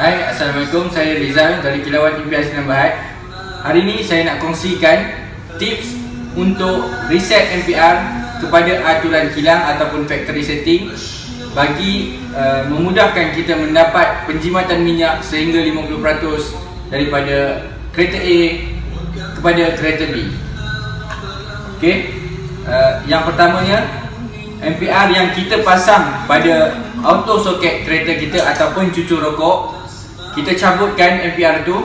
Assalamualaikum, saya Rizal dari Kilauan Impian Senang Bahad Hari ini saya nak kongsikan tips untuk reset MPR kepada aturan kilang ataupun factory setting bagi uh, memudahkan kita mendapat penjimatan minyak sehingga 50% daripada kereta A kepada kereta B. Okey, uh, yang pertamanya MPR yang kita pasang pada auto soket kereta kita ataupun cucur rokok kita cabutkan MPR tu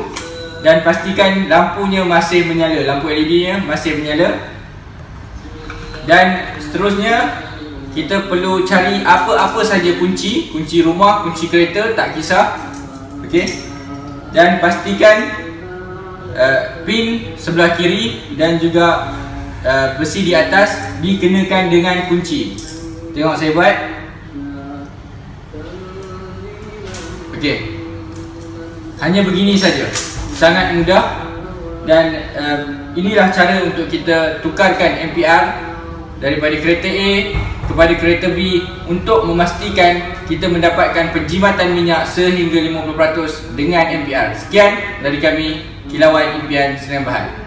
dan pastikan lampunya masih menyala. Lampu LED nya masih menyala. Dan seterusnya kita perlu cari apa-apa saja kunci. Kunci rumah kunci kereta tak kisah. Okey? Dan pastikan uh, pin sebelah kiri dan juga uh, besi di atas dikenakan dengan kunci. Tengok saya buat. Okey hanya begini saja. Sangat mudah dan uh, inilah cara untuk kita tukarkan MPR daripada kereta A kepada kereta B untuk memastikan kita mendapatkan penjimatan minyak sehingga 50% dengan MPR sekian dari kami Kilauan Impian Senang Bahan